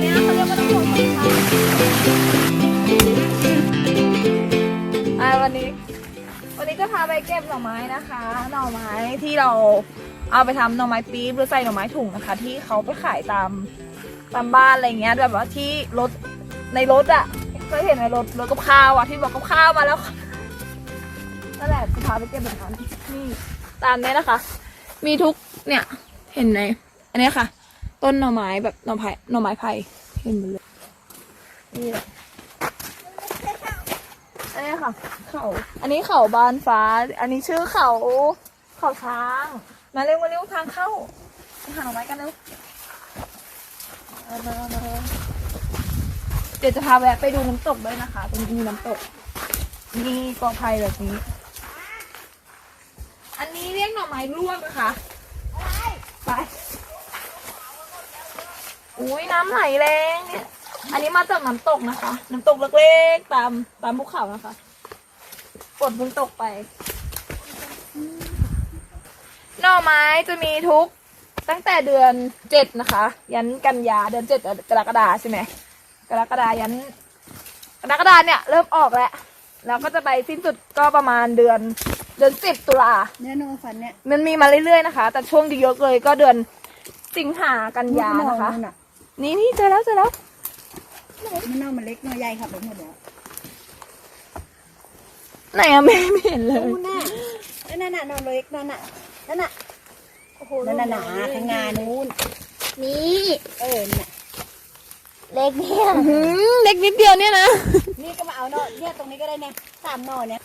เนี่ยเขาเรียกว่าน้ำตกของช้างอ่าวันนี้ วันนี้จะพาไปเก็บหน่อไม้นะคะ หน่อไม้ที่เราเอาไปทำหน่อไม้ปี๊บหรือใส่หน่อไม้ถุงนะคะ ที่เขาไปขายตามตามบ้านอะไรเงี้ยแบบว่าที่รถในรถอะเคยเห็นในรถรถกับข้าวอะที่บอกกับข้าวมาแล้วนั่นแหละจะพาไปเก็บแบบนั้นนี่ตามนี้นะคะ มีทุกเนี่ยเห็นไหมอันนี้ค่ะ ต้นหน่อไม้แบบหน่อไผ่หน่อไม้ไผ่เห็นหมดเลยนี่แหละอันนี้ค่ะ เขาอันนี้เขาบานฟ้า อันนี้ชื่อเขา เขาช้าง มาเร็วมาเร็วทางเข้าไปหาหน่อไม้กันเร็วเอามาเอามาเอามาเดี๋ยวจะพาแวะไปดูน้ำตกด้วยนะคะตรงนี้มีน้ำตก มีกอไผ่แบบนี้ อันนี้เรียกหน่อไม้ลวกนะคะ ไป อุ้ยน้ำไหลแรงเนี่ยอันนี้มาจากน้ำตกนะคะ น้ำตกเล็กๆตามตามภูเขานะคะฝนเพิ่งตกไป หน่อไม้จะมีทุก ตั้งแต่เดือนเจ็ดนะคะ ยันกันยาเดือนเจ็ดกรกฎาใช่ไหมกรกฎายันกรกฎาเนี่ยเริ่มออกแล้วแล้วก็จะไปสิ้นสุดก็ประมาณเดือนเดือนสิบตุลาเนี่ยโนฟันเนี่ยมันมีมาเรื่อยๆนะคะ แต่ช่วงที่เยอะเลยก็เดือนสิงหากันยานะคะมั น่ะนี่นี่เจอแล้วเจอแล้วมันเน่ามันเล็กเน่าใหญ่ครับไปหมดแล้วไหนอะไม่ไม่เห็นเลยนู่นน่ะนั่นน่ะเน่าเล็กนั่นน่ะนั่นน่ะโอ้โหนั่นน่ะหนาข้างงานนู้นนี่เออน่ะเล็กเนี่ยอื้อหือเล็กนิดเดียวเนี่ยนะ นี่ก็มาเอาเนาะเนี่ยตรงนี้ก็ได้เนี่ยสามหน่อเนี่ย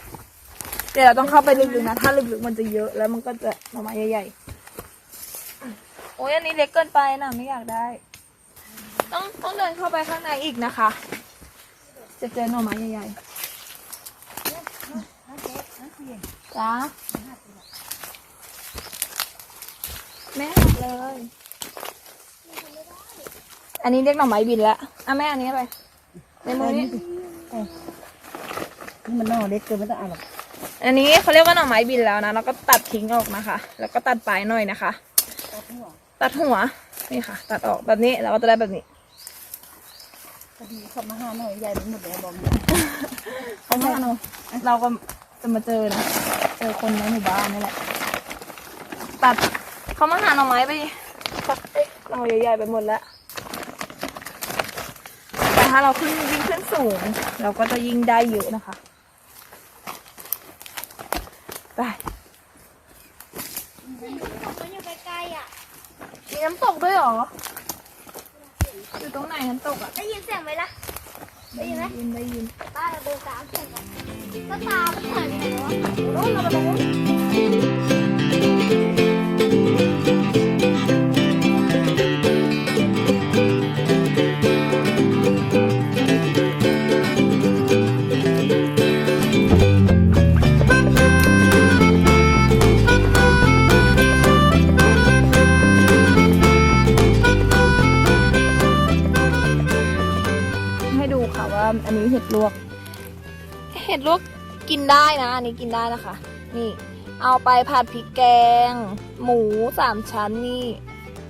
เดี๋ยวเราต้องเข้าไปลึกๆนะ ถ้าลึกๆมันจะเยอะแล้วมันก็จะออกมาใหญ่ๆ โอ้ยอันนี้เล็กเกินไปนะไม่อยากได้ ต้องต้องเดินเข้าไปข้างในอีกนะคะ จะเจอหน่อไม้ใหญ่ๆจ้าแม่หักเลย อันนี้เรียกหน่อไม้บินแล้วอะแม่อันนี้ไปในมือนี้นี่มันหน่อเล็กเกินไม่ต้องเอาหรอกอันนี้เขาเรียกว่าหน่อไม้บินแล้วนะแล้วก็ตัดทิ้งออกนะคะ แล้วก็ตัดปลายหน่อยนะคะเอาหัวตัดหัว นี่ค่ะ ตัดออกแบบนี้แล้วก็จะได้แบบนี้ พอดีขับมาหาหน่อยใหญ่ไปหมดแล้วบอกเขามาเนาะเราก็จะมาเจอนะเจอคนในหมู่บ้านนี่แหละตัดเขามาหาหน่อไม้ไปตัดเอ๊ะหน่อใหญ่ๆไปหมดแล้วแต่ถ้าเราขึ้นยิ่งขึ้นสูง เราก็จะยิ่งได้เยอะนะคะไปมันอยู่ใกล้ๆอะมีน้ำตกด้วยเหรอ อยู่ตรงไหนน้ำตกอะได้ยินเสียงไหมล่ะ ได้ยินไหมได้ยินได้ยินป้าเราเดินตามเสียงกันก็ตามไม่ถ่ายไปไหนวะโน่นเราไปตรงนู้น ค่ะว่าอันนี้เห็ดลวก เห็ดลวกกินได้นะ อันนี้กินได้นะคะ นี่ เอาไปผัดพริกแกง หมูสามชั้นนี่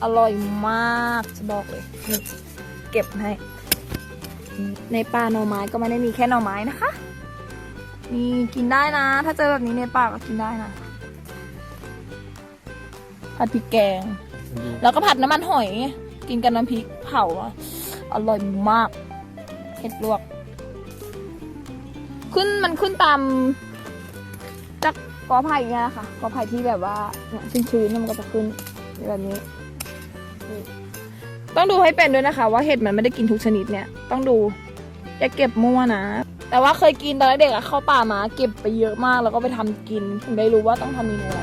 อร่อยมากจะบอกเลยนี่เก็บให้ ในป่าหน่อไม้ก็ไม่ได้มีแค่หน่อไม้นะคะนี่กินได้นะ ถ้าเจอแบบนี้ในป่าก็กินได้นะ ผัดพริกแกง แล้วก็ผัดน้ำมันหอย กินกับน้ำพริกเผาอะอร่อยมาก เห็ดลวก ขึ้นมันขึ้นตามจากกอไผ่เนี่ยค่ะกอไผ่ที่แบบว่าเนี่ยชื้นๆมันก็จะขึ้นแบบนี้ ต้องดูให้เป็นด้วยนะคะ ว่าเห็ดมันไม่ได้กินทุกชนิดเนี่ย ต้องดูอย่าเก็บมั่วนะ แต่ว่าเคยกินตอนเด็กอะเข้าป่ามาเก็บไปเยอะมากแล้วก็ไปทำกิน ถึงได้รู้ว่าต้องทำเมนูอะไร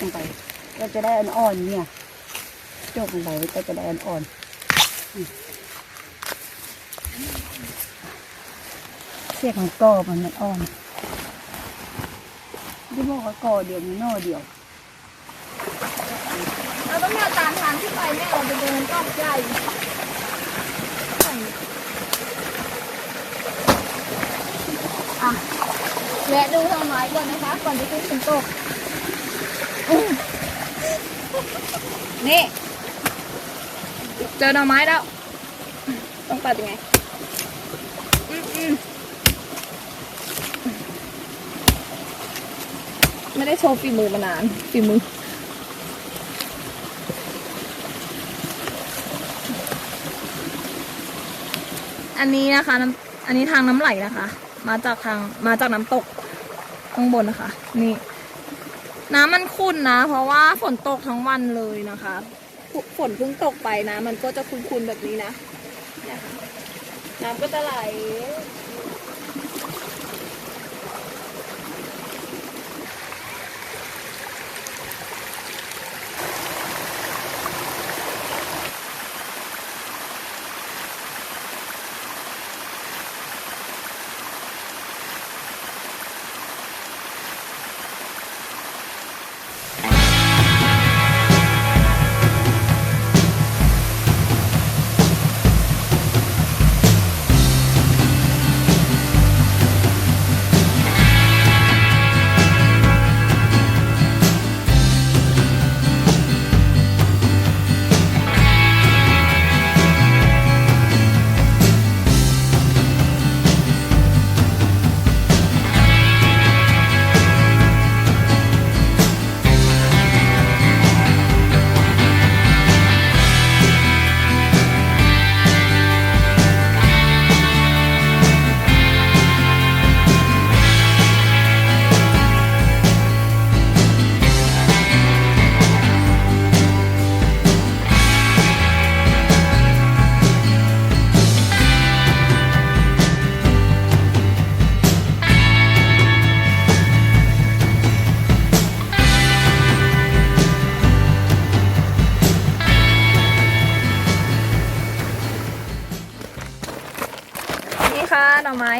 ลงไปเราจะได้อ่อนๆเนี่ยโจบลงไปก็จะได้อ่อนๆอืมเสียกมันกอมันมันอ่อนที่บอกว่ากอเดียวมีหน่อเดียวเราต้องเดินตามทางที่ไปเนี่เราไปเดินกล้องใหญ่แวะดูหน่อไม้ก่อนนะคะ ก่อนจะขึ้นฝนตกอื้อ นี่ เจอหน่อไม้แล้ว ต้องตัดยังไง อืมอืมไม่ได้โชว์ฝีมือมานานฝีมืออันนี้นะคะน้ำอันนี้ทางน้ำไหลนะคะ มาจากทางมาจากน้ำตกข้างบนนะคะ นี่ น้ำมันขุ่นนะ เพราะว่าฝนตกทั้งวันเลยนะคะ ฝนเพิ่งตกไปนะ มันก็จะขุ่นๆแบบนี้นะน้ำก็จะไหล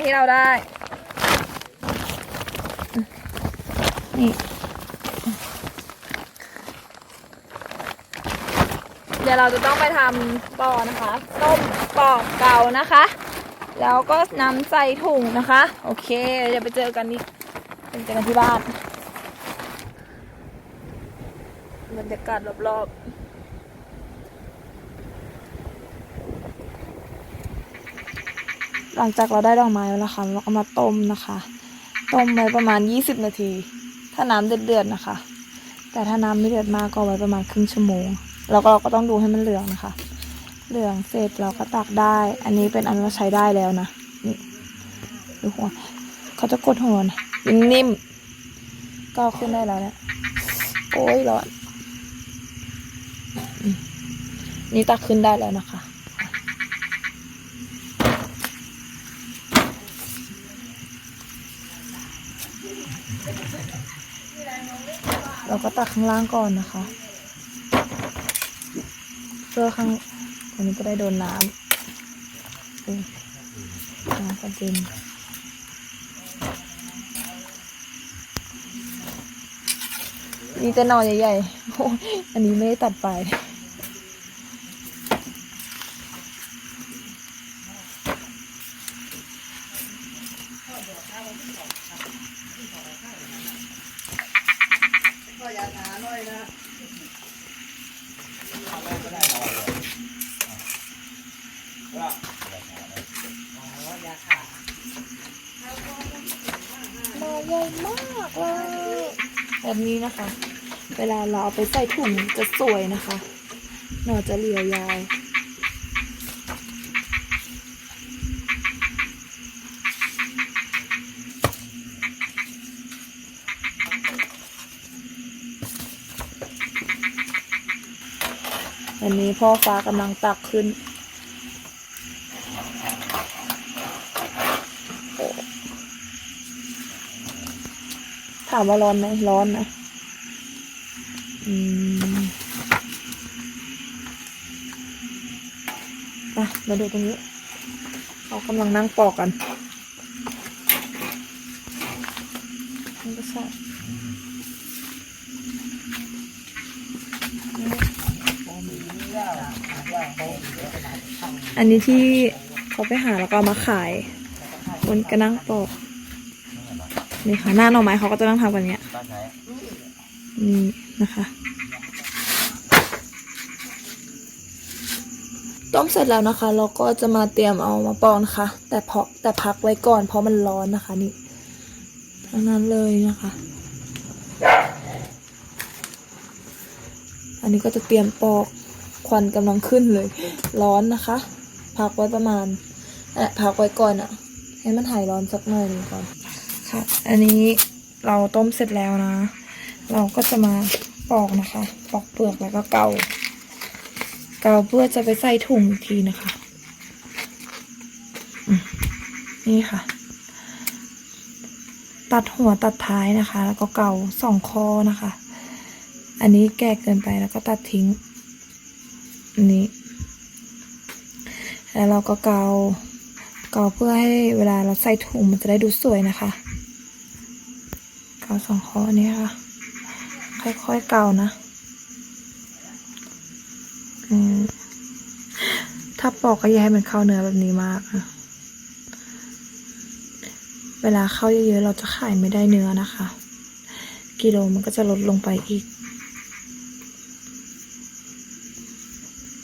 ที่เราได้ นี่ เดี๋ยวเราจะต้องไปทำปอนะคะ ต้มปอกเก่านะคะ แล้วก็นำใส่ถุงนะคะ โอเค เดี๋ยวไปเจอกันนี่ไปเจอกันที่บ้านบรรยากาศรอบๆ หลังจากเราได้ดอกไม้แล้วนะคะ เราก็มาต้มนะคะ ต้มไว้ประมาณ 20 นาที ถ้าน้ำเดือดๆนะคะ แต่ถ้าน้ำไม่เดือดมากก็ไว้ประมาณครึ่งชั่วโมงแล้วก็เราก็ต้องดูให้มันเหลืองนะคะ เหลืองเสร็จเราก็ตักได้ อันนี้เป็นอันว่าใช้ได้แล้วนะนี่ดูหัวเขาจะกดหัวนะนิ่มก็ขึ้นได้แล้วเนี่ยโอ้ยร้อนนี่ตักขึ้นได้แล้วนะคะ เราก็ตักข้างล่างก่อนนะคะ เพื่อข้างตรงนี้ก็ได้โดนน้ำน้ำกระเด็นนี่จะนอนใหญ่ๆ อันนี้ไม่ได้ตัดไป หน่อใหญ่มากเลย แบบนี้นะคะ เวลาเราเอาไปใส่ถุงจะสวยนะคะ หน่อจะเรียวยาวอันนี้พ่อฟ้ากำลังตักขึ้น ถามว่าร้อนไหมร้อนนะอืมไปมาดูตรงนี้เขากำลังนั่งปอกกันนี่ก็ใช่อันนี้ที่เขาไปหาแล้วก็มาขายคนก็นั่งปอก นี่ค่ะ หน้าหน่อไม้เขาก็จะต้องทำกันเนี้ยป้าใช้นี่นะคะต้มเสร็จแล้วนะคะ เราก็จะมาเตรียมเอามาปอนค่ะ แต่เพาะแต่พักไว้ก่อนเพราะมันร้อนนะคะนี่ทั้งนั้นเลยนะคะ อันนี้ก็จะเตรียมปอกควันกำลังขึ้นเลย ร้อนนะคะ พักไว้ประมาณอ่อพักไว้ก่อนอะให้มันหายร้อนสักหน่อยหนึ่งก่อน ค่ะ อันนี้เราต้มเสร็จแล้วนะ เราก็จะมาปอกนะคะ ปอกเปลือกแล้วก็เกา เกาเพื่อจะไปใส่ถุงอีกทีนะคะ นี่ค่ะ ตัดหัวตัดท้ายนะคะ แล้วก็เกาสองคอนะคะ อันนี้แก่เกินไปแล้วก็ตัดทิ้ง อันนี้ แล้วเราก็เกาเกาเพื่อให้เวลาเราใส่ถุงมันจะได้ดูสวยนะคะาสองคออันนี้ค่ะ ค่อยๆเก่านะ ถ้าปอกก็อย่าให้มันเข้าเนื้อแบบนี้มากนะเวลาเข้าเยอะๆเราจะขายไม่ได้เนื้อนะคะ กิโลมันก็จะลดลงไปอีก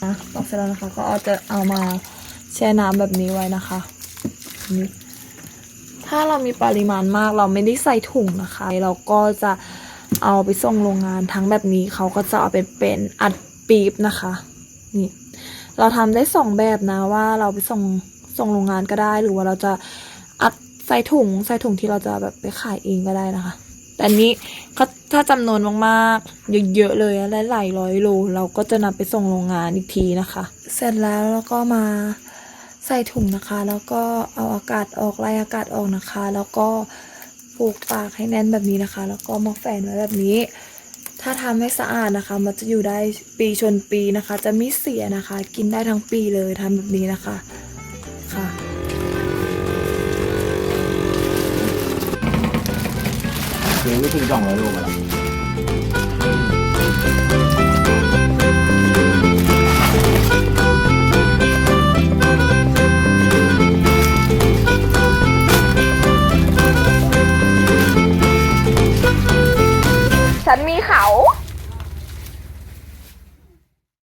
นะปอกเสร็จแล้วนะคะ ก็เอาจะเอามาแช่น้ำแบบนี้ไว้นะคะนี่ ถ้าเรามีปริมาณมากเราไม่ได้ใส่ถุงนะคะ เราก็จะเอาไปส่งโรงงานทั้งแบบนี้เขาก็จะเอาไปเป็นอัดปี๊บนะคะนี่เราทำได้สองแบบนะว่าเราไปส่งส่งโรงงานก็ได้ หรือว่าเราจะอัดใส่ถุงใส่ถุงที่เราจะแบบไปขายเองก็ได้นะคะ แต่นี้ก็ถ้าจำนวนมากๆเยอะๆเลยและหลายร้อยโลเราก็จะนำไปส่งโรงงานอีกทีนะคะ เสร็จแล้วเราก็มา ใส่ถุงนะคะ แล้วก็เอาอากาศออกไล่อากาศออกนะคะ แล้วก็ผูกปากให้แน่นแบบนี้นะคะ แล้วก็มาแฝนไว้แบบนี้ ถ้าทำให้สะอาดนะคะ มันจะอยู่ได้ปีชนปีนะคะ จะไม่เสียนะคะ กินได้ทั้งปีเลยทำแบบนี้นะคะค่ะคือไม่ถึงสองร้อยโลมาแล้ว ฉันมีเขา